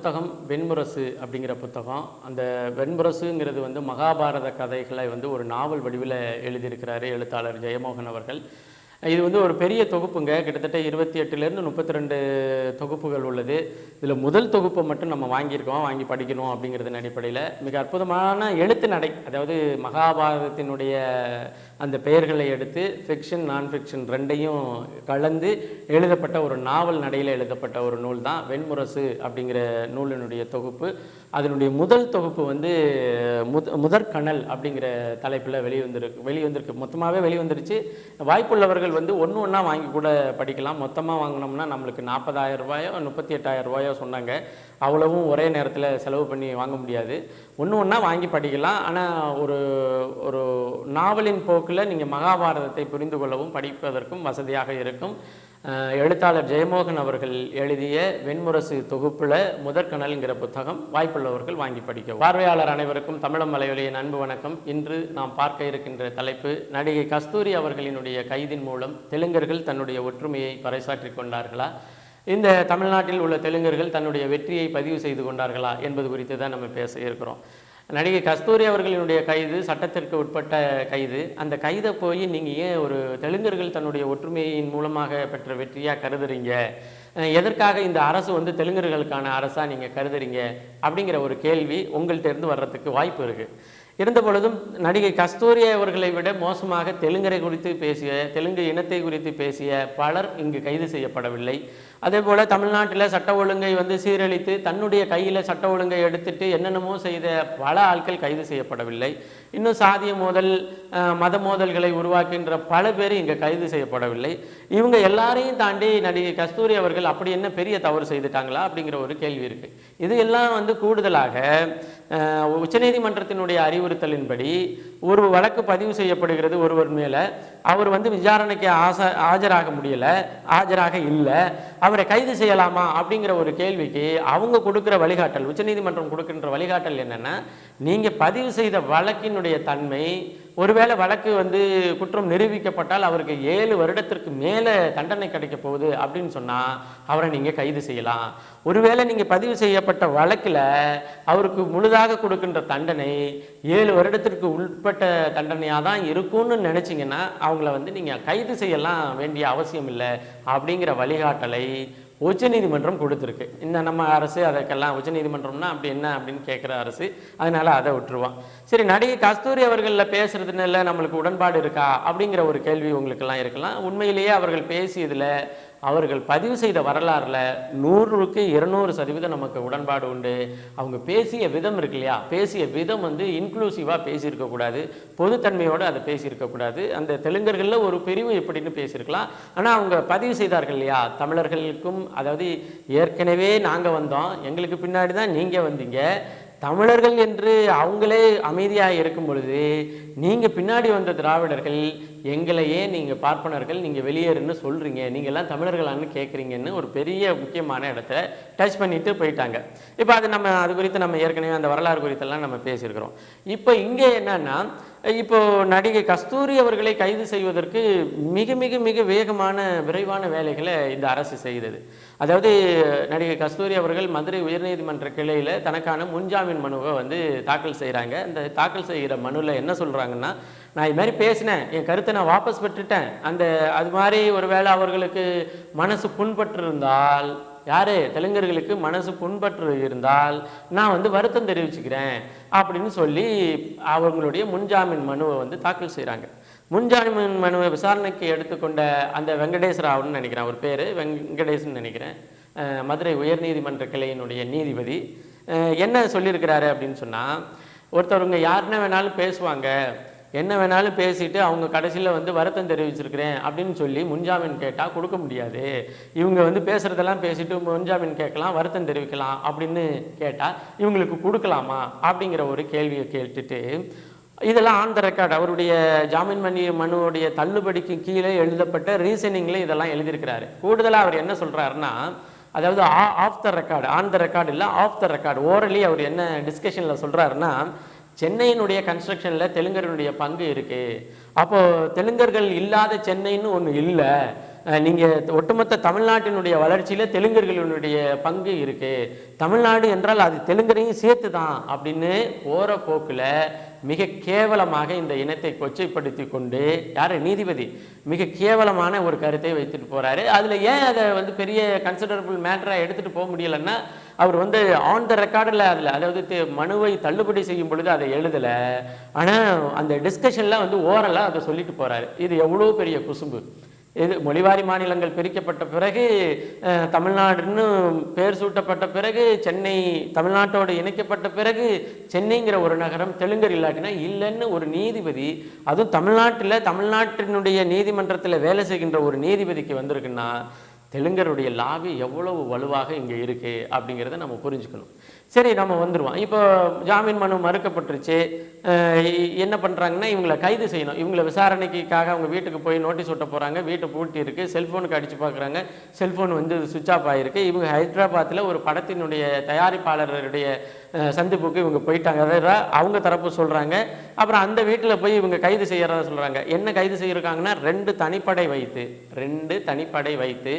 புத்தகம் வெண்முரசு அப்படிங்கிற புத்தகம். அந்த வெண்முரசுங்கிறது வந்து மகாபாரத கதைகளை வந்து ஒரு நாவல் வடிவில் எழுதியிருக்கிறாரு எழுத்தாளர் ஜெயமோகன் அவர்கள். இது வந்து ஒரு பெரிய தொகுப்புங்க. கிட்டத்தட்ட இருபத்தி எட்டுலேருந்து முப்பத்தி ரெண்டு தொகுப்புகள் உள்ளது. இதில் முதல் தொகுப்பை மட்டும் நம்ம வாங்கியிருக்கோம் வாங்கி படிக்கணும் அப்படிங்கிறதன் அடிப்படையில் மிக அற்புதமான எழுத்து நடை அதாவது மகாபாரதத்தினுடைய அந்த பெயர்களை எடுத்து ஃபிக்ஷன் நான் ஃபிக்ஷன் ரெண்டையும் கலந்து எழுதப்பட்ட ஒரு நாவல் நடையில் எழுதப்பட்ட ஒரு நூல் தான் வெண்முரசு அப்படிங்கிற நூலினுடைய தொகுப்பு. அதனுடைய முதல் தொகுப்பு வந்து முத முதற்கணல் அப்படிங்கிற தலைப்பில் வெளிவந்திருக்கு வெளிவந்திருக்கு. மொத்தமாகவே வெளிவந்துருச்சு. வாய்ப்புள்ளவர்கள் வந்து ஒன்று ஒன்றா வாங்கி கூட படிக்கலாம். மொத்தமாக வாங்கினோம்னா நம்மளுக்கு நாற்பதாயிரம் ரூபாயோ முப்பத்தி எட்டாயிரம் ரூபாயோ சொன்னாங்க. அவ்வளவும் ஒரே நேரத்தில் செலவு பண்ணி வாங்க முடியாது. ஒன்று ஒன்றா வாங்கி படிக்கலாம். ஆனால் ஒரு ஒரு நாவலின் போக்கில் நீங்கள் மகாபாரதத்தை புரிந்து கொள்ளவும் படிப்பதற்கும் வசதியாக இருக்கும். எழுத்தாளர் ஜெயமோகன் அவர்கள் எழுதிய வெண்முரசு தொகுப்பில் முதற்கணல்ங்கிற புத்தகம் வாய்ப்புள்ளவர்கள் வாங்கி படிக்கவும். பார்வையாளர் அனைவருக்கும் தமிழம் மலையொலியின் அன்பு வணக்கம். இன்று நாம் பார்க்க இருக்கின்ற தலைப்பு நடிகை கஸ்தூரி அவர்களினுடைய கைதின் மூலம் தெலுங்கர்கள் தன்னுடைய ஒற்றுமையை பறைசாற்றி கொண்டார்களா? இந்த தமிழ்நாட்டில் உள்ள தெலுங்கர்கள் தன்னுடைய வெற்றியை பதிவு செய்து கொண்டார்களா என்பது குறித்து தான் நம்ம பேச இருக்கிறோம். நடிகை கஸ்தூரி அவர்களினுடைய கைது சட்டத்திற்கு உட்பட்ட கைது அந்த கைதை போய் நீங்கள் ஏன் ஒரு தெலுங்கர்கள் தன்னுடைய ஒற்றுமையின் மூலமாக பெற்ற வெற்றியாக கருதுறீங்க? எதற்காக இந்த அரசு வந்து தெலுங்கர்களுக்கான அரசாக நீங்கள் கருதுறீங்க? அப்படிங்கிற ஒரு கேள்வி உங்கள்கிட்ட இருந்து வர்றதுக்கு வாய்ப்பு இருக்குது இருந்த பொழுதும் நடிகை கஸ்தூரி அவர்களை விட மோசமாக தெலுங்கரை குறித்து பேசிய தெலுங்கு இனத்தை குறித்து பேசிய பலர் இங்கு கைது செய்யப்படவில்லை. அதே போல் தமிழ்நாட்டில் சட்ட ஒழுங்கை வந்து சீரழித்து தன்னுடைய கையில் சட்ட ஒழுங்கை எடுத்துட்டு என்னென்னமோ செய்த பல ஆட்கள் கைது செய்யப்படவில்லை. இன்னும் சாதிய மோதல் மத மோதல்களை உருவாக்குகின்ற பல பேர் இங்கே கைது செய்யப்படவில்லை. இவங்க எல்லாரையும் தாண்டி நடிகை கஸ்தூரி அவர்கள் அப்படி என்ன பெரிய தவறு செய்துட்டாங்களா அப்படிங்கிற ஒரு கேள்வி இருக்குது இது எல்லாம் வந்து கூடுதலாக உச்சநீதிமன்றத்தினுடைய அறிவுறுத்தலின்படி ஒரு வழக்கு பதிவு செய்யப்படுகிறது ஒருவர் மேலே. அவர் வந்து விசாரணைக்கு ஆச ஆஜராக முடியலை ஆஜராக இல்லை. அவரை கைது செய்யலாமா அப்படிங்கிற ஒரு கேள்விக்கு அவங்க கொடுக்குற வழிகாட்டல் உச்சநீதிமன்றம் கொடுக்கின்ற வழிகாட்டல் என்னென்னா நீங்கள் பதிவு செய்த வழக்கினுடைய தன்மை ஒருவேளை வழக்கு வந்து குற்றம் நிரூபிக்கப்பட்டால் அவருக்கு ஏழு வருடத்திற்கு மேலே தண்டனை கிடைக்க போகுது அப்படின்னு சொன்னால் அவரை நீங்கள் கைது செய்யலாம். ஒருவேளை நீங்கள் பதிவு செய்யப்பட்ட வழக்கில் அவருக்கு முழுதாக கொடுக்கின்ற தண்டனை ஏழு வருடத்திற்கு உட்பட்ட தண்டனையாக தான் இருக்கும்னு நினச்சிங்கன்னா அவங்கள வந்து நீங்கள் கைது செய்யலாம் வேண்டிய அவசியம் இல்லை அப்படிங்கிற வழிகாட்டலை உச்சநீதிமன்றம் கொடுத்துருக்கு. இந்த நம்ம அரசு அதற்கெல்லாம் உச்சநீதிமன்றம்னா அப்படி என்ன அப்படின்னு கேட்குற அரசு அதனால அதை விட்டுருவான். சரி நடிகை கஸ்தூரி அவர்களில் பேசுறதுனால நம்மளுக்கு உடன்பாடு இருக்கா? அப்படிங்கிற ஒரு கேள்வி உங்களுக்கெல்லாம் இருக்கலாம். உண்மையிலேயே அவர்கள் பேசியதில் அவர்கள் பதிவு செய்த வரலாறில் நூறுக்கு இருநூறு சதவீதம் நமக்கு உடன்பாடு உண்டு. அவங்க பேசிய விதம் இருக்கு இல்லையா? பேசிய விதம் வந்து இன்க்ளூசிவாக பேசியிருக்கக்கூடாது பொதுத்தன்மையோடு அதை பேசியிருக்கக்கூடாது அந்த தெலுங்கர்களில் ஒரு பிரிவு எப்படின்னு பேசியிருக்கலாம். ஆனால் அவங்க பதிவு செய்தார்கள் இல்லையா? தமிழர்களுக்கும் அதாவது ஏற்கனவே நாங்கள் வந்தோம். எங்களுக்கு பின்னாடி தான் நீங்கள் வந்தீங்க. தமிழர்கள் என்று அவங்களே அமைதியாக இருக்கும் பொழுது நீங்கள் பின்னாடி வந்த திராவிடர்கள் எங்களையே நீங்கள் பார்ப்பனர்கள் நீங்கள் வெளியேறுன்னு சொல்கிறீங்க நீங்கள்லாம் தமிழர்களான்னு கேட்குறீங்கன்னு ஒரு பெரிய முக்கியமான இடத்த டச் பண்ணிட்டு போயிட்டாங்க. இப்போ அது நம்ம அது குறித்து நம்ம ஏற்கனவே அந்த வரலாறு குறித்தெல்லாம் நம்ம பேசியிருக்கிறோம். இப்போ இங்கே என்னன்னா இப்போ நடிகை கஸ்தூரி அவர்களை கைது செய்வதற்கு மிக மிக மிக வேகமான விரைவான வேலைகளை இந்த அரசு செய்தது. அதாவது நடிகை கஸ்தூரி அவர்கள் மதுரை உயர்நீதிமன்ற கிளையில் தனக்கான முன்ஜாமீன் மனுவை வந்து தாக்கல் செய்கிறாங்க அந்த தாக்கல் செய்கிற மனுவில் என்ன சொல்கிறாங்கன்னா நான் இது மாதிரி பேசினேன். என் கருத்தை நான் வாபஸ் பெற்றுட்டேன். அந்த அது மாதிரி ஒருவேளை அவர்களுக்கு மனசு புண்பட்டிருந்தால் யாரு? தெலுங்கர்களுக்கு மனசு புண்பற்று இருந்தால் நான் வந்து வருத்தம் தெரிவிச்சுக்கிறேன் அப்படின்னு சொல்லி அவங்களுடைய முன்ஜாமீன் மனுவை வந்து தாக்கல் செய்கிறாங்க முன்ஜாமீன் மனுவை விசாரணைக்கு எடுத்துக்கொண்ட அந்த வெங்கடேஷ் ராவ்னு நினைக்கிறேன். அவர் பேர் வெங்கடேஷ்னு நினைக்கிறேன். மதுரை உயர்நீதிமன்ற கிளையினுடைய நீதிபதி. என்ன சொல்லியிருக்கிறாரு அப்படின்னு சொன்னால் ஒருத்தவங்க யாருன்னா வேணாலும் பேசுவாங்க. என்ன வேணாலும் பேசிட்டு அவங்க கடைசியில் வந்து வருத்தம் தெரிவிச்சிருக்கிறேன் அப்படின்னு சொல்லி முன்ஜாமீன் கேட்டால் கொடுக்க முடியாது. இவங்க வந்து பேசுகிறதெல்லாம் பேசிட்டு முன்ஜாமீன் கேட்கலாம் வருத்தம் தெரிவிக்கலாம் அப்படின்னு கேட்டால் இவங்களுக்கு கொடுக்கலாமா அப்படிங்கிற ஒரு கேள்வியை கேட்டுட்டு இதெல்லாம் ஆன் த ரெக்கார்டு அவருடைய ஜாமீன் மணி மனுவுடைய தள்ளுபடிக்கு கீழே எழுதப்பட்ட ரீசனிங்கில் இதெல்லாம் எழுதியிருக்கிறாரு. கூடுதலாக அவர் என்ன சொல்கிறாருன்னா அதாவது off the record on the record இல்லை ஆஃப் த ரெக்கார்டு ஓரலி அவர் என்ன டிஸ்கஷனில் சொல்கிறாருன்னா சென்னையினுடைய கன்ஸ்ட்ரக்ஷனில் தெலுங்கர்களுடைய பங்கு இருக்குது அப்போது தெலுங்கர்கள் இல்லாத சென்னைன்னு ஒன்று இல்லை. நீங்கள் ஒட்டுமொத்த தமிழ்நாட்டினுடைய வளர்ச்சியில் தெலுங்கர்களுடைய பங்கு இருக்குது தமிழ்நாடு என்றால் அது தெலுங்கரையும் சேர்த்து தான் அப்படின்னு போகிற போக்கில் மிக கேவலமாக இந்த இனத்தை கொச்சைப்படுத்தி கொண்டு யார்? நீதிபதி. மிக கேவலமான ஒரு கருத்தை வைத்துட்டு போறாரு. அதில் ஏன் அதை வந்து பெரிய கன்சிடரபிள் மேட்டராக எடுத்துகிட்டு போக முடியலைன்னா அவர் வந்து ஆன் த ரெக்கார்டில் அதில் அதாவது மனுவை தள்ளுபடி செய்யும் பொழுது அதை எழுதலை. ஆனால் அந்த டிஸ்கஷனில் வந்து ஓரலாக அதை சொல்லிட்டு போறாரு. இது எவ்வளோ பெரிய குசும்பு. இது மொழிவாரி மாநிலங்கள் பிரிக்கப்பட்ட பிறகு அஹ், தமிழ்நாடுன்னு பேர் சூட்டப்பட்ட பிறகு சென்னை தமிழ்நாட்டோடு இணைக்கப்பட்ட பிறகு சென்னைங்கிற ஒரு நகரம் தெலுங்கர் இல்லாட்டினா இல்லைன்னு ஒரு நீதிபதி அதுவும் தமிழ்நாட்டில் தமிழ்நாட்டினுடைய நீதிமன்றத்தில் வேலை செய்கின்ற ஒரு நீதிபதிக்கு வந்திருக்குன்னா தெலுங்கருடைய லாபி எவ்வளவு வலுவாக இங்கே இருக்குது அப்படிங்கிறத நம்ம புரிஞ்சுக்கணும். சரி நம்ம வந்துடுவோம் இப்போ ஜாமீன் மனு மறுக்கப்பட்டுருச்சு. என்ன பண்ணுறாங்கன்னா இவங்களை கைது செய்யணும். இவங்களை விசாரணைக்காக அவங்க வீட்டுக்கு போய் நோட்டீஸ் ஒட்ட போகிறாங்க வீட்டை பூட்டி இருக்குது செல்ஃபோனுக்கு அடித்து பார்க்குறாங்க செல்ஃபோன் வந்து சுவிட்ச் ஆஃப் ஆகிருக்கு இவங்க ஹைதராபாத்தில் ஒரு படத்தினுடைய தயாரிப்பாளருடைய சந்திப்புக்கு இவங்க போயிட்டாங்க. அதாவது அவங்க தரப்பு சொல்கிறாங்க அப்புறம் அந்த வீட்டில் போய் இவங்க கைது செய்கிறத சொல்கிறாங்க என்ன கைது செய்யிருக்காங்கன்னா ரெண்டு தனிப்படை வைத்து ரெண்டு தனிப்படை வைத்து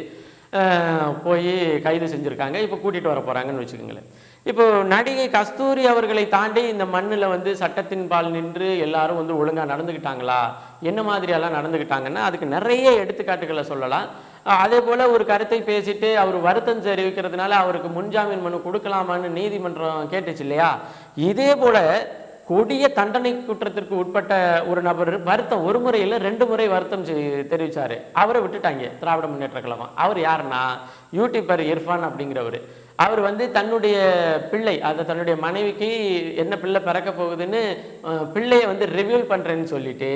போய் கைது செஞ்சுருக்காங்க. இப்போ கூட்டிகிட்டு வர போகிறாங்கன்னு வச்சுக்கோங்களேன். இப்போ நடிகை கஸ்தூரி அவர்களை தாண்டி இந்த மண்ணில் வந்து சட்டத்தின் பால் நின்று எல்லாரும் வந்து ஒழுங்காக நடந்துக்கிட்டாங்களா என்ன மாதிரியெல்லாம் நடந்துக்கிட்டாங்கன்னா அதுக்கு நிறைய எடுத்துக்காட்டுகளை சொல்லலாம். அதே போல் ஒரு கருத்தை பேசிட்டு அவர் வருத்தம் தெரிவிக்கிறதுனால அவருக்கு முன்ஜாமீன் மனு கொடுக்கலாமான்னு நீதிமன்றம் கேட்டுச்சு இல்லையா? இதே போல் கொடிய தண்டனை குற்றத்திற்கு உட்பட்ட ஒரு நபர் வருத்தம் ஒரு முறையில் ரெண்டு முறை வருத்தம் செய்- அவரை விட்டுட்டாங்க திராவிட முன்னேற்ற கழகம். அவர் யாருன்னா யூடியூபர் இர்ஃபான் அப்படிங்கிறவர். அவர் வந்து தன்னுடைய பிள்ளை அதை தன்னுடைய மனைவிக்கு என்ன பிள்ளை பிறக்க போகுதுன்னு பிள்ளையை வந்து ரிவியூல் பண்ணுறேன்னு சொல்லிட்டு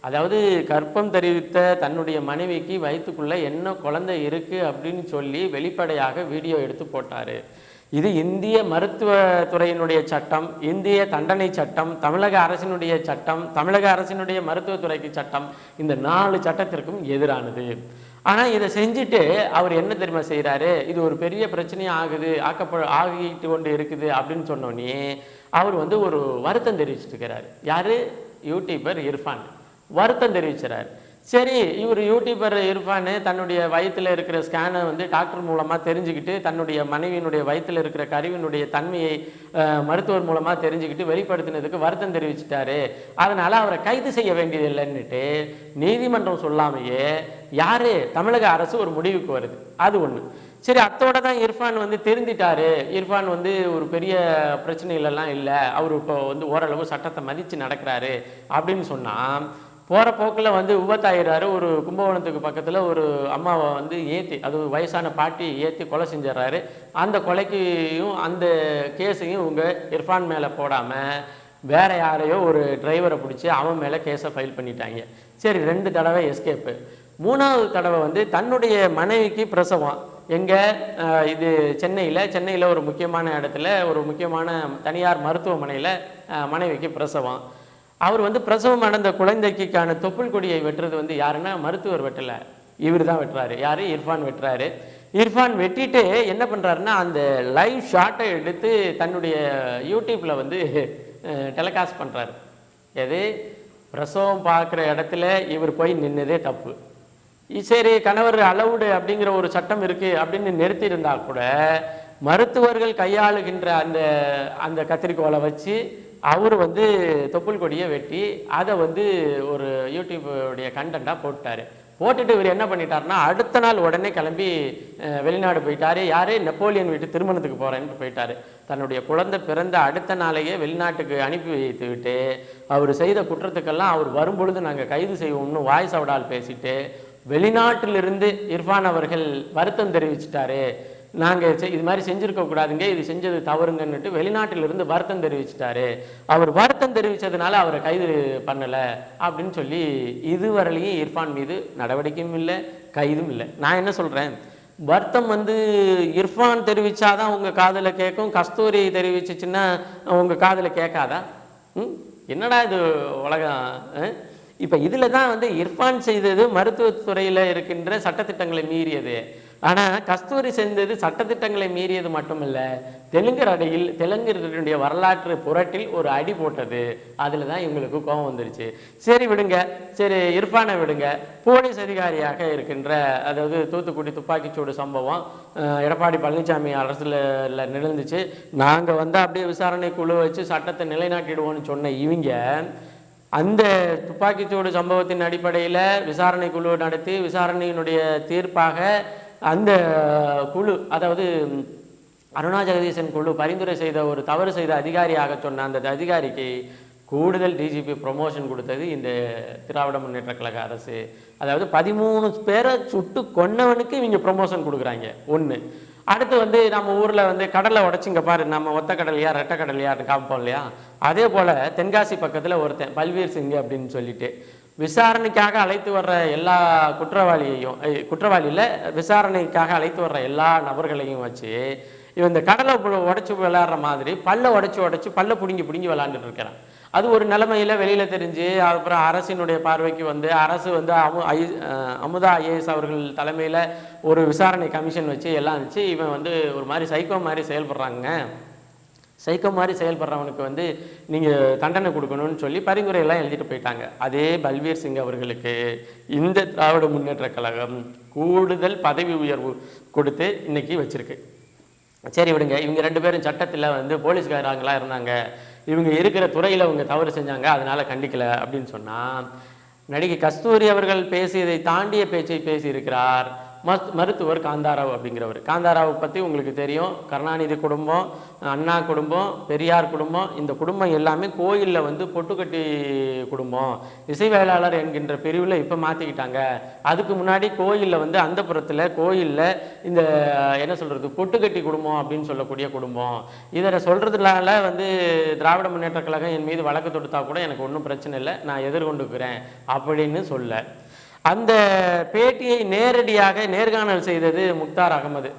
அதாவது கற்பம் தெரிவித்த தன்னுடைய மனைவிக்கு வயிற்றுக்குள்ளே என்ன குழந்தை இருக்குது அப்படின்னு சொல்லி வெளிப்படையாக வீடியோ எடுத்து போட்டார். இது இந்திய மருத்துவத்துறையினுடைய சட்டம் இந்திய தண்டனை சட்டம் தமிழக அரசினுடைய சட்டம் தமிழக அரசினுடைய மருத்துவத்துறைக்கு சட்டம். இந்த நாலு சட்டத்திற்கும் எதிரானது. ஆனால் இதை செஞ்சுட்டு அவர் என்ன தெரியுமா செய்கிறாரு இது ஒரு பெரிய பிரச்சனையாக ஆகுது ஆக்கப்ப ஆகிட்டு கொண்டு இருக்குது அப்படின்னு சொன்னோடனே அவர் வந்து ஒரு வருத்தம் தெரிவிச்சிட்டு இருக்கிறாரு. யார்? யூடியூபர் இர்ஃபான். வருத்தம் தெரிவிக்கிறார் சரி இவர் யூடியூபர் இர்ஃபானு தன்னுடைய வயித்துல இருக்கிற ஸ்கேனை வந்து டாக்டர் மூலமாக தெரிஞ்சுக்கிட்டு தன்னுடைய மனைவியினுடைய வயித்துல இருக்கிற கருவினுடைய தன்மையை மருத்துவர் மூலமாக தெரிஞ்சுக்கிட்டு வெளிப்படுத்தினதுக்கு வருத்தம் தெரிவிச்சிட்டாரு. அதனால் அவரை கைது செய்ய வேண்டியதில்லைன்னுட்டு நீதிமன்றம் சொல்லாமையே யார்? தமிழக அரசு ஒரு முடிவுக்கு வருது. அது ஒன்று சரி அத்தோட தான் இர்ஃபான் வந்து திருந்திட்டாரு. இர்ஃபான் வந்து ஒரு பெரிய பிரச்சனைகளெல்லாம் இல்லை. அவர் இப்போ வந்து ஓரளவு சட்டத்தை மதித்து நடக்கிறாரு. அப்படின்னு சொன்னால் போகிற போக்கில் வந்து விபத்தாயிடுறாரு ஒரு கும்பகோணத்துக்கு பக்கத்தில் ஒரு அம்மாவை வந்து ஏற்றி அது வயசான பாட்டி ஏற்றி கொலை செஞ்சிடறாரு அந்த கொலைக்கையும் அந்த கேஸையும் உங்கள் இர்ஃபான் மேலே போடாமல் வேற யாரையோ ஒரு டிரைவரை பிடிச்சி அவன் மேலே கேஸை ஃபைல் பண்ணிட்டாங்க. சரி ரெண்டு தடவை எஸ்கேப்பு. மூணாவது தடவை வந்து தன்னுடைய மனைவிக்கு பிரசவம். எங்கே இது சென்னையில் சென்னையில் ஒரு முக்கியமான இடத்துல ஒரு முக்கியமான தனியார் மருத்துவமனையில் மனைவிக்கு பிரசவம். அவர் வந்து பிரசவம் அடைந்த குழந்தைக்கான தொப்புள் கொடியை வெட்டுறது வந்து யாருன்னா மருத்துவர் வெட்டலை. இவர் தான் வெட்டுறாரு. யாரு? இர்ஃபான் வெட்டுறாரு. இர்ஃபான் வெட்டிட்டு என்ன பண்ணுறாருன்னா அந்த லைவ் ஷாட்டை எடுத்து தன்னுடைய யூடியூப்பில் வந்து டெலிகாஸ்ட் பண்ணுறாரு எது? பிரசவம் பார்க்குற இடத்துல இவர் போய் நின்னதே தப்பு. சரி கணவர் அளவுடு அப்படிங்கிற ஒரு சட்டம் இருக்குது அப்படின்னு நிறுத்தியிருந்தா கூட மருத்துவர்கள் கையாளுகின்ற அந்த அந்த கத்திரிக்கோலை வச்சு அவர் வந்து தொப்புள் கொடியை வெட்டி அதை வந்து ஒரு யூடியூபுடைய கண்டென்ட்டாக போட்டார். போட்டுட்டு இவர் என்ன பண்ணிட்டார்னா அடுத்த நாள் உடனே கிளம்பி வெளிநாடு போயிட்டாரு. யாரு? நெப்போலியன் வீட்டு திருமணத்துக்கு போகிறேன்ட்டு போயிட்டாரு. தன்னுடைய குழந்தை பிறந்த அடுத்த நாளையே வெளிநாட்டுக்கு அனுப்பி வைத்து விட்டு அவர் செய்த குற்றத்துக்கெல்லாம் அவர் வரும்பொழுது நாங்கள் கைது செய்வோம்னு வாய்ஸ் அவடால் பேசிட்டு வெளிநாட்டிலிருந்து இர்ஃபான் அவர்கள் வருத்தம் தெரிவிச்சிட்டாரு. நாங்கள் இது மாதிரி செஞ்சுருக்கக்கூடாதுங்க இது செஞ்சது தவறுங்கன்னுட்டு வெளிநாட்டிலிருந்து வருத்தம் தெரிவிச்சிட்டாரு. அவர் வருத்தம் தெரிவிச்சதுனால அவரை கைது பண்ணலை அப்படின்னு சொல்லி இதுவரையிலையும் இர்ஃபான் மீது நடவடிக்கையும் இல்லை கைதும் இல்லை. நான் என்ன சொல்கிறேன் வருத்தம் வந்து இர்ஃபான் தெரிவிச்சாதான் உங்க காதுல கேட்கும் கஸ்தூரி தெரிவிச்சிச்சின்னா உங்க காதுல கேட்காதா? ம்? என்னடா இது உலகம் அஹ்? இப்ப தான் வந்து இர்ஃபான் செய்தது மருத்துவத்துறையில இருக்கின்ற சட்டத்திட்டங்களை மீறியது. ஆனால் கஸ்தூரி செஞ்சது சட்டத்திட்டங்களை மீறியது மட்டுமில்லை தெலுங்கர் அடியில் தெலுங்கர்களுடைய வரலாற்று புரட்டில் ஒரு அடி போட்டது. அதில் தான் இவங்களுக்கு கோபம் வந்துருச்சு. சரி விடுங்க சரி இர்ஃபானை விடுங்க. போலீஸ் அதிகாரியாக இருக்கின்ற அதாவது தூத்துக்குடி துப்பாக்கிச்சூடு சம்பவம் எடப்பாடி பழனிசாமி அரசில் நிகழ்ந்துச்சு. நாங்கள் வந்து அப்படியே விசாரணை குழு வச்சு சட்டத்தை நிலைநாட்டிடுவோம்னு சொன்ன இவங்க அந்த துப்பாக்கிச்சூடு சம்பவத்தின் அடிப்படையில் விசாரணை குழு நடத்தி விசாரணையினுடைய தீர்ப்பாக அந்த குழு அதாவது அருணா ஜெகதீசன் குழு பரிந்துரை செய்த ஒரு தவறு செய்த அதிகாரியாக சொன்ன அந்த அதிகாரிக்கு கூடுதல் டிஜிபி ப்ரொமோஷன் கொடுத்தது இந்த திராவிட முன்னேற்ற கழக அரசு. அதாவது பதிமூணு பேரை சுட்டு கொன்னவனுக்கு இவங்க ப்ரொமோஷன் கொடுக்குறாங்க. ஒன்று அடுத்து வந்து நம்ம ஊரில் வந்து கடலை உடச்சிங்க பாரு நம்ம ஒத்த கடலையா ரெட்டை கடலையான்னு காமிப்போம் இல்லையா? அதே போல் தென்காசி பக்கத்தில் ஒருத்தன் பல்வீர் சிங் அப்படின்னு சொல்லிட்டு. விசாரணைக்காக அழைத்து வர்ற எல்லா குற்றவாளியையும் குற்றவாளியில் விசாரணைக்காக அழைத்து வர்ற எல்லா நபர்களையும் வச்சு இவன் இந்த கடலை உடச்சி விளையாடுற மாதிரி பல்ல உடச்சி உடச்சி பல்ல பிடுங்கி பிடுங்கி விளாண்டுட்டு இருக்கிறான். அது ஒரு நிலைமையில் வெளியில் தெரிஞ்சு அப்புறம் அரசினுடைய பார்வைக்கு வந்து அரசு வந்து அமு ஐ அமுதா ஐஏஎஸ் அவர்கள் தலைமையில் ஒரு விசாரணை கமிஷன் வச்சு எல்லாம் வச்சு இவன் வந்து ஒரு மாதிரி சைக்கோ மாதிரி செயல்படுறாங்க. சைக்கோ மாதிரி செயல்படுறவனுக்கு வந்து நீங்கள் தண்டனை கொடுக்கணும்னு சொல்லி பரிந்துரையெல்லாம் எழுதிட்டு போயிட்டாங்க. அதே பல்வீர் சிங் அவர்களுக்கு இந்த திராவிட முன்னேற்ற கழகம் கூடுதல் பதவி உயர்வு கொடுத்து இன்னைக்கு வச்சுருக்கு. சரி விடுங்க இவங்க ரெண்டு பேரும் சட்டத்தில் வந்து போலீஸ்காரங்களா இருந்தாங்க. இவங்க இருக்கிற துறையில் அவங்க தவறு செஞ்சாங்க அதனால் கண்டிக்கல அப்படின்னு சொன்னால் நடிகை கஸ்தூரி அவர்கள் பேசியதை தாண்டிய பேச்சை பேசியிருக்கிறார். மஸ் மருத்துவர் காந்தாராவ் அப்படிங்கிறவர். காந்தாராவை பற்றி உங்களுக்கு தெரியும். கருணாநிதி குடும்பம் அண்ணா குடும்பம் பெரியார் குடும்பம் இந்த குடும்பம் எல்லாமே கோயிலில் வந்து பொட்டுக்கட்டி குடும்பம். இசைவேளாளர் என்கின்ற பிரிவில் இப்போ மாற்றிக்கிட்டாங்க அதுக்கு முன்னாடி கோயிலில் வந்து அந்த கோயிலில் இந்த என்ன சொல்கிறது பொட்டுக்கட்டி குடும்பம் அப்படின்னு சொல்லக்கூடிய குடும்பம். இதை சொல்கிறதுனால வந்து திராவிட முன்னேற்ற கழகம் என் மீது வழக்கு தொடுத்தா கூட எனக்கு ஒன்றும் பிரச்சனை இல்லை. நான் எதிர்கொண்டுக்கிறேன் அப்படின்னு சொல்ல. அந்த பேட்டியை நேரடியாக நேர்காணல் செய்தது முக்தார் அகமது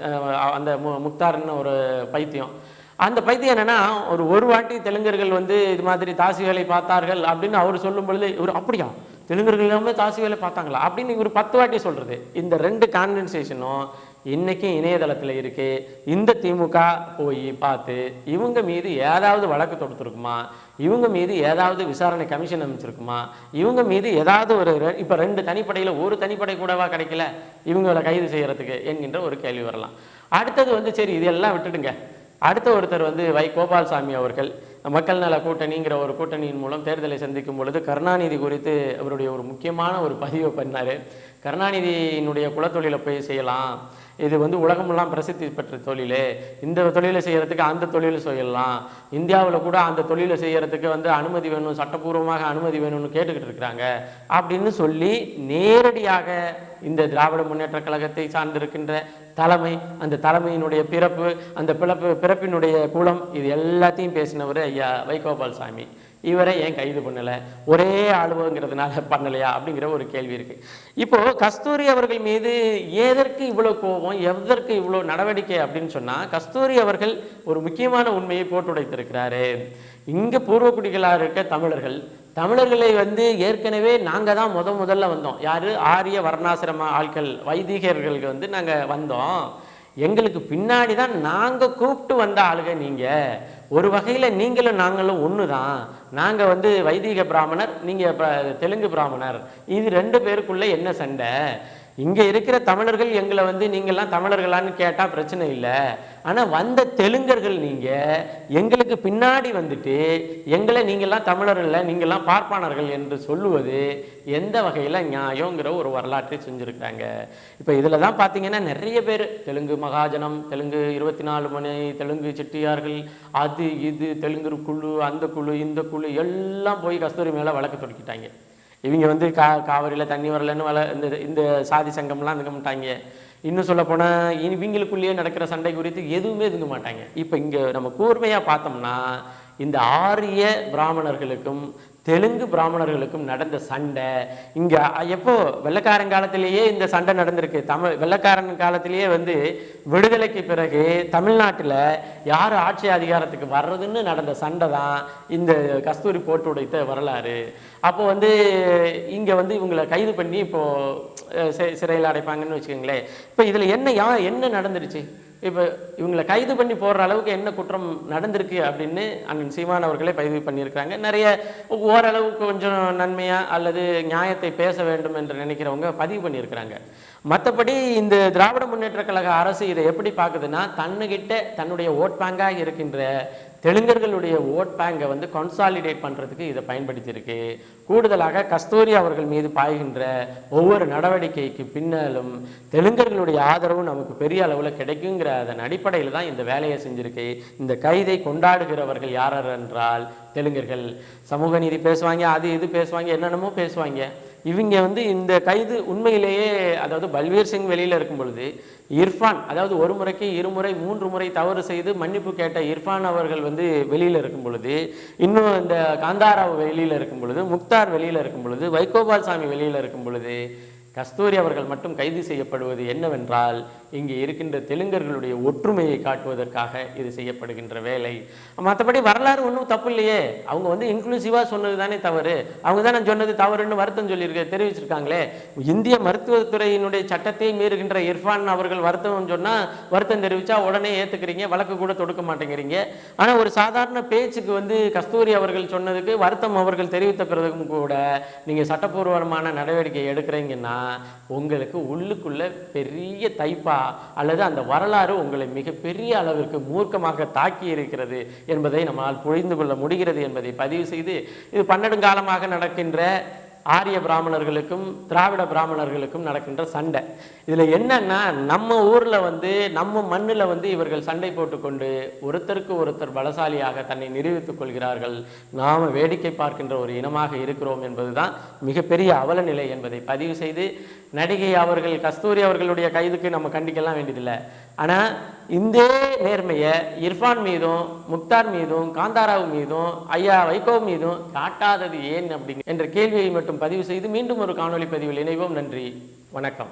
அந்த மு- முக்தார்னு ஒரு பைத்தியம். அந்த பைத்தியம் என்னன்னா ஒரு ஒரு வாட்டி தெலுங்கர்கள் வந்து இது மாதிரி தாசிகளை பார்த்தார்கள் அப்படின்னு அவர் சொல்லும் பொழுது இவர் அப்படியா? தெலுங்கர்கள் எல்லாமே தாசி வேலை பார்த்தாங்களா? அப்படின்னு இவர் பத்து வாட்டி சொல்றது. இந்த ரெண்டு கான்வென்சேஷனும் இன்றைக்கும் இணையதளத்தில் இருக்கு இந்த திமுக போய் பார்த்து இவங்க மீது ஏதாவது வழக்கு தொடுத்துருக்குமா? இவங்க மீது ஏதாவது விசாரணை கமிஷன் அமைச்சிருக்குமா? இவங்க மீது ஏதாவது ஒரு ரெ- இப்ப ரெண்டு தனிப்படையில ஒரு தனிப்படை கூடவா கிடைக்கல? இவங்களை கைது செய்யறதுக்கு என்கின்ற ஒரு கேள்வி வரலாம். அடுத்தது வந்து சரி இதெல்லாம் விட்டுடுங்க. அடுத்த ஒருத்தர் வந்து வை கோபால்சாமி அவர்கள் மக்கள் நல கூட்டணிங்கிற ஒரு கூட்டணியின் மூலம் தேர்தலை சந்திக்கும் பொழுது கருணாநிதி குறித்து அவருடைய ஒரு முக்கியமான ஒரு பதிவை பண்ணார். கருணாநிதியினுடைய குலத்தொழிலை போய் செய்யலாம். இது வந்து உலகமெல்லாம் பிரசித்தி பெற்ற தொழில். இந்த தொழிலை செய்கிறதுக்கு அந்த தொழிலை செய்யலாம். இந்தியாவில் கூட அந்த தொழிலை செய்கிறதுக்கு வந்து அனுமதி வேணும் சட்டப்பூர்வமாக அனுமதி வேணும்னு கேட்டுக்கிட்டு இருக்கிறாங்க. அப்படின்னு சொல்லி நேரடியாக இந்த திராவிட முன்னேற்ற கழகத்தை சார்ந்திருக்கின்ற தலைமை அந்த தலைமையினுடைய பிறப்பு அந்த பிறப்பு பிறப்பினுடைய குலம் இது எல்லாத்தையும் பேசினவர் ஐயா வைகோபால் சாமி. இவரை ஏன் கைது பண்ணலை? ஒரே ஆளுவங்கிறதுனால பண்ணலையா? அப்படிங்கிற ஒரு கேள்வி இருக்கு. இப்போ கஸ்தூரி அவர்கள் மீது எதற்கு இவ்வளோ கோபம் எதற்கு இவ்வளோ நடவடிக்கை அப்படின்னு சொன்னா கஸ்தூரி அவர்கள் ஒரு முக்கியமான உண்மையை போட்டுடைத்திருக்கிறாரு இங்க பூர்வக்குடிகளாக இருக்க தமிழர்கள் தமிழர்களை வந்து ஏற்கனவே நாங்க தான் முத முதல்ல வந்தோம். யாரு? ஆரிய வர்ணாசிரம ஆட்கள் வைதிகர்களுக்கு வந்து நாங்கள் வந்தோம். எங்களுக்கு பின்னாடி தான் நாங்கள் கூப்பிட்டு வந்த ஆளுங்க நீங்கள் ஒரு வகையில் நீங்களும் நாங்களும் ஒன்று தான். நாங்கள் வந்து வைதிக பிராமணர் நீங்கள் தெலுங்கு பிராமணர். இது ரெண்டு பேருக்குள்ளே என்ன சண்டை? இங்கே இருக்கிற தமிழர்கள் எங்களை வந்து நீங்கள்லாம் தமிழர்களான்னு கேட்டால் பிரச்சனை இல்லை. ஆனால் வந்த தெலுங்கர்கள் நீங்கள் எங்களுக்கு பின்னாடி வந்துட்டு எங்களை நீங்கள்லாம் தமிழர்கள் நீங்கள்லாம் பார்ப்பானர்கள் என்று சொல்லுவது எந்த வகையில் நியாயங்கிற ஒரு வரலாற்றை செஞ்சுருக்காங்க இப்போ இதில் தான் பார்த்தீங்கன்னா நிறைய பேர் தெலுங்கு மகாஜனம் தெலுங்கு இருபத்தி நாலு மணி தெலுங்கு செட்டியார்கள் அது இது தெலுங்கு குழு அந்த குழு இந்த குழு எல்லாம் போய் கஸ்தூரி மேலே வழக்கு தொடுக்கிட்டாங்க. இவங்க வந்து கா காவிரியில் தண்ணி வரலன்னு வள இந்த இந்த சாதி சங்கம்லாம் இருக்க மாட்டாங்க. இன்னும் சொல்ல போனால் இவங்களுக்குள்ளேயே நடக்கிற சண்டை குறித்து எதுவுமே இருக்க மாட்டாங்க. இப்போ இங்கே நம்ம கூர்மையாக பார்த்தோம்னா இந்த ஆரிய பிராமணர்களுக்கும் தெலுங்கு பிராமணர்களுக்கும் நடந்த சண்டை. இங்கே எப்போ வெள்ளக்காரன் காலத்திலேயே இந்த சண்டை நடந்திருக்கு. தமிழ் வெள்ளக்காரன் காலத்திலேயே வந்து விடுதலைக்கு பிறகு தமிழ்நாட்டில் யார் ஆட்சி அதிகாரத்துக்கு வர்றதுன்னு நடந்த சண்டை தான் இந்த கஸ்தூரி போட்டு உடைத்த வரலாறு. அப்போ வந்து இங்கே வந்து இவங்களை கைது பண்ணி இப்போது சிறையில் அடைப்பாங்கன்னு வச்சுக்கோங்களேன். இப்போ இதில் என்ன யா என்ன நடந்துருச்சு? இப்போ இவங்களை கைது பண்ணி போடுற அளவுக்கு என்ன குற்றம் நடந்திருக்கு அப்படின்னு அண்ணன் சீமான் அவர்களே பதிவு பண்ணியிருக்காங்க நிறைய ஓரளவுக்கு கொஞ்சம் நன்மையாக அல்லது நியாயத்தை பேச வேண்டும் என்று நினைக்கிறவங்க பதிவு பண்ணியிருக்கிறாங்க. மற்றபடி இந்த திராவிட முன்னேற்ற கழக அரசு இதை எப்படி பார்க்குதுன்னா தன்னுகிட்ட தன்னுடைய ஓட் பேங்காக இருக்கின்ற தெலுங்கர்களுடைய ஓட் பேங்கை வந்து கன்சாலிடேட் பண்ணுறதுக்கு இதை பயன்படுத்தியிருக்கு. கூடுதலாக கஸ்தூரி அவர்கள் மீது பாய்கின்ற ஒவ்வொரு நடவடிக்கைக்கு பின்னாலும் தெலுங்கர்களுடைய ஆதரவு நமக்கு பெரிய அளவில் கிடைக்குங்கிற அதன் அடிப்படையில் தான் இந்த வேலையை செஞ்சுருக்கு. இந்த கைதை கொண்டாடுகிறவர்கள் யார் யார் என்றால் தெலுங்கர்கள். சமூக நீதி பேசுவாங்க அது இது பேசுவாங்க என்னென்னமோ பேசுவாங்க. இவங்க வந்து இந்த கைது உண்மையிலேயே அதாவது பல்வீர் சிங் வெளியில் இருக்கும் பொழுது இர்ஃபான் அதாவது ஒரு முறைக்கு இருமுறை மூன்று முறை தவறு செய்து மன்னிப்பு கேட்ட இர்ஃபான் அவர்கள் வந்து வெளியில் இருக்கும் பொழுது இன்னும் இந்த காந்தாராவ் வெளியில் இருக்கும் பொழுது முக்தார் வெளியில் இருக்கும் பொழுது வைகோபால் சாமி வெளியில் இருக்கும் பொழுது கஸ்தூரி அவர்கள் மட்டும் கைது செய்யப்படுவது என்னவென்றால் இங்கே இருக்கின்ற தெலுங்கர்களுடைய ஒற்றுமையை காட்டுவதற்காக இது செய்யப்படுகின்ற வேலை. மற்றபடி வரலாறு ஒன்றும் தப்பு இல்லையே. அவங்க வந்து இன்க்ளூசிவாக சொன்னது தானே தவறு. அவங்க தான் சொன்னது தவறுன்னு வருத்தம் சொல்லியிருக்க தெரிவிச்சிருக்காங்களே. இந்திய மருத்துவத்துறையினுடைய சட்டத்தை மீறுகின்ற இர்ஃபான் அவர்கள் வருத்தம் சொன்னால் வருத்தம் தெரிவித்தா உடனே ஏற்றுக்கிறீங்க வழக்கு கூட தொடுக்க மாட்டேங்கிறீங்க. ஆனால் ஒரு சாதாரண பேச்சுக்கு வந்து கஸ்தூரி அவர்கள் சொன்னதுக்கு வருத்தம் அவர்கள் தெரிவித்த பிறகும் கூட நீங்கள் சட்டப்பூர்வமான நடவடிக்கை எடுக்கிறீங்கன்னா உங்களுக்கு உள்ளுக்குள்ளே பெரிய தைப்பா இருக்கிறதா அல்லது அந்த வரலாறு உங்களை மிகப்பெரிய அளவிற்கு மூர்க்கமாக தாக்கி இருக்கிறது என்பதை நம்மால் புரிந்து கொள்ள முடிகிறது என்பதை பதிவு செய்து இது பன்னெடுங்காலமாக நடக்கின்ற ஆரிய பிராமணர்களுக்கும் திராவிட பிராமணர்களுக்கும் நடக்கின்ற சண்டை. இதில் என்னன்னா நம்ம ஊரில் வந்து நம்ம மண்ணில் வந்து இவர்கள் சண்டை போட்டுக்கொண்டு ஒருத்தருக்கு ஒருத்தர் பலசாலியாக தன்னை நிரூபித்துக் கொள்கிறார்கள். நாம் வேடிக்கை பார்க்கின்ற ஒரு இனமாக இருக்கிறோம் என்பதுதான் மிகப்பெரிய அவலநிலை என்பதை பதிவு செய்து நடிகை அவர்கள் கஸ்தூரி அவர்களுடைய கைதுக்கு நம்ம கண்டிக்கலாம் வேண்டியதில்லை. ஆனால் இந்த நேர்மையை இர்ஃபான் மீதும் முக்தார் மீதும் காந்தாராவ் மீதும் ஐயா வைகோ மீதும் காட்டாதது ஏன் அப்படிங்க என்ற கேள்வியை மட்டும் பதிவு செய்து மீண்டும் ஒரு காணொளி பதிவில் இணைவோம். நன்றி. வணக்கம்.